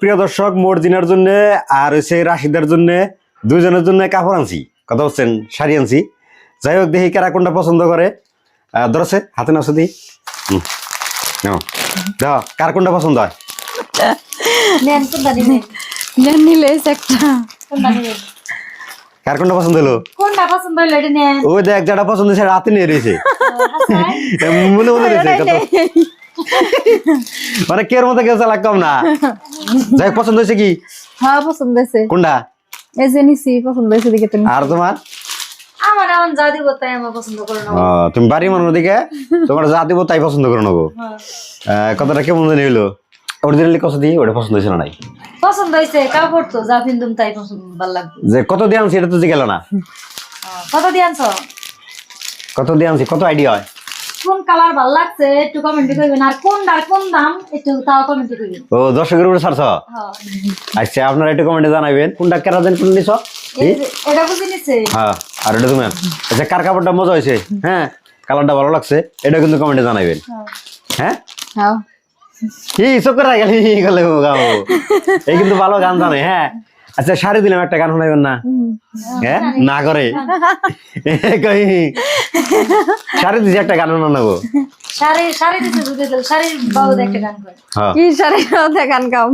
প্রিয় দর্শক মর্জিনার জন্য আর হচ্ছে রাশিদার জন্য দুজনের জন্য কাপড় আনছি। কথা বলছেন শাড়ি আনছি। যাই হোক দেখি কারা কোনটা পছন্দ করে। ধরছে হাতে নাও দি দাও কার কোনটা পছন্দ হয়? কার কোনটা পছন্দ হলো? কোনটা পছন্দ হইল এটা নেন। ওই দেখ যেটা পছন্দ সে হাতে নিয়ে রয়েছে। হাসান, মনে মনে রয়েছে কত মানে কের মতো কেউ চালাক কম না? যাই হোক, পছন্দ হয়েছে কি? হ্যাঁ পছন্দ হয়েছে। কোনটা? এই যে নিছি পছন্দ হয়েছে দিকে তুমি। আর তোমার? আমার যা দিব তাই আমার পছন্দ করে নেব। তুমি বাড়ি মানুষ দিকে তোমার যা দিব তাই পছন্দ করে নেব। হ্যাঁ। আহ, কথাটা কেমন জানি হইল? অরিজিনালি কত দিই ওটা পছন্দ হয়েছিল নাই? পছন্দ হয়েছে কাপড় তো যা পিন্দুম তাই পছন্দ ভালো লাগবে। যে কত দিয়ে আনছি এটা তো গেল না। কত দিয়ে আনছো? কত দিয়ে আনছি কত আইডিয়া হয়? কোন কালার ভালো লাগছে একটু কমেন্টে করবেন আর কোনটার কোন দাম একটু তাও কমেন্টে করবেন ও দর্শকের উপরে ছাড়ছ? হ্যাঁ। আচ্ছা আপনারা একটু কমেন্টে জানাবেন কোনটা কেরা দেন কোন নিছ? এটা বুঝে নিচ্ছে হ্যাঁ আর এটা তুমি। আচ্ছা কার কাপড়টা মজা হয়েছে হ্যাঁ কালারটা ভালো লাগছে। এটা কিন্তু কমেন্টে জানাবেন হ্যাঁ। হ্যাঁ? কি চোখ গেলি গেলে গাও এই কিন্তু ভালো গান জানে হ্যাঁ। আচ্ছা শাড়ি দিলাম একটা গান শোনাবেন না? হ্যাঁ না করে? সারি শাড়ি দিছি একটা গান শোনাবো। শাড়ি শাড়ি দিছি দুধে দিল সারি বাবু একটা গান করে হ্যাঁ। কি দেখে গান কাম